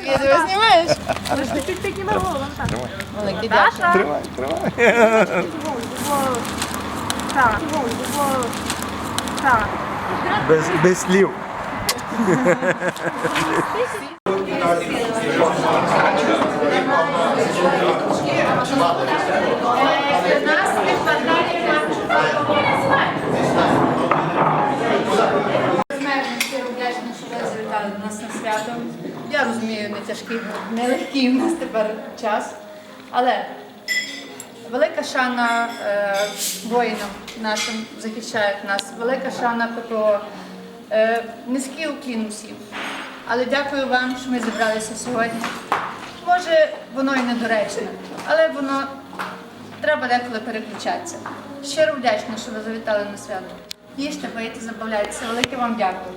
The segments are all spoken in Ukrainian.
Відео знімаєш? Великий дякую. Тримай, тримай. Так. Так. Без, без слів. Щиро вдячна, що ви завітали до нас на свято. Я розумію, не тяжкий, не легкий у нас тепер час. Але велика шана е, воїнам нашим захищають нас, велика шана ППО. Е, низький уклін усім. Але дякую вам, що ми зібралися сьогодні. Може, воно і недоречне, але воно треба деколи переключатися. Щиро вдячна, що ви завітали на свято. Їжте, пийте, забавляйтеся. Велике вам дякую.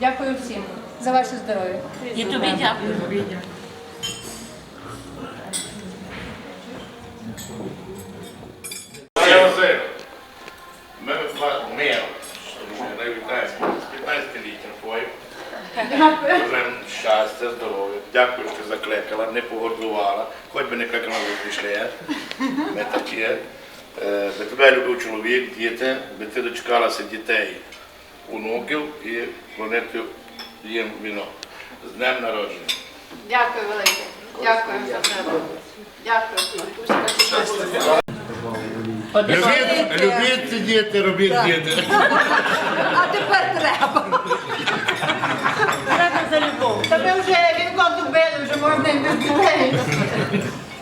Дякую всім за ваше здоров'я. І тобі дякую. Ми ми, з 15-літтям твоїм. Бажаємо щастя, здоров'я. Дякую, що закликала, не погордувала. Хоч би не кликала, ви прийшли. Ми такі. Е, Би тебе любив чоловік, діти, би ти дочекалася дітей, онуків і планети їм віно. З днем народження. Дякую велике. Дякую за тебе. Дякую. Любіть, любіть ці діти, робіть діти. А тепер треба. Треба за любов. Та ви вже вінко добили, вже можна і без дітей.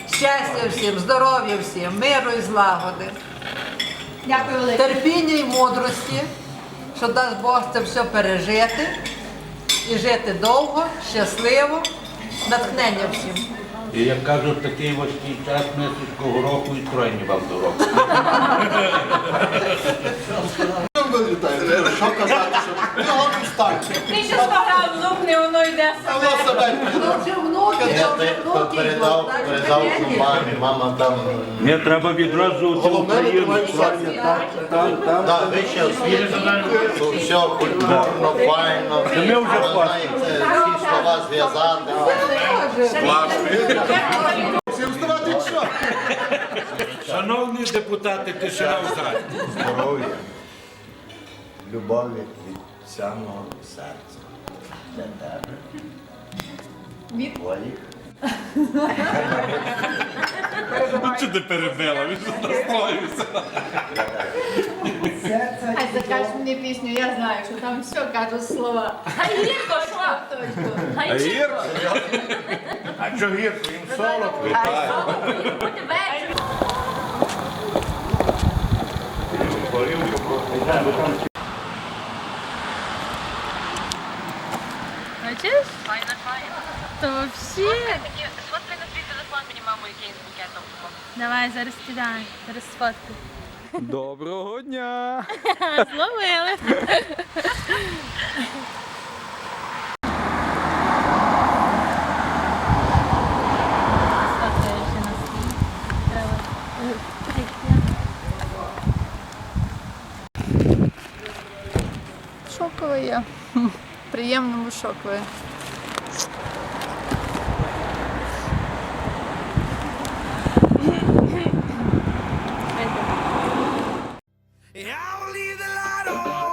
Щастя всім, здоров'я всім, миру і злагоди, Дякую велике. терпіння і мудрості, що дасть Бог це все пережити і жити довго, щасливо, натхнення всім. І як кажуть, такий важкий час мисочкого року і тройні вам до року. Що казати, що підстаньте. Ти ще передав, йдуть, передав так, що мамі, мама там Не треба відразу цю Україну. да, вище освітлення, все культурно, файно. Ми вже всі слова зв'язати. Всім здавати що? Шановні депутати, тишина в залі. Здоров'я, любові від самого серця. Для тебе. Від? Твоїх. Чи ти перебила? Він ж настроївся. Хай закаж мені пісню, я знаю, що там все кажуть слова. Хай гірко? Точно. Хай гірко. А що гірко, їм солодко. Буде вечір. Бачиш? Файна, файна. То вообще. Сфоткай на свій телефон мені маму, який з букетом. Давай, зараз кидай. Зараз сфоткай. Доброго дня! Зловили. Шокове я приємному шокові. I'll leave the light on.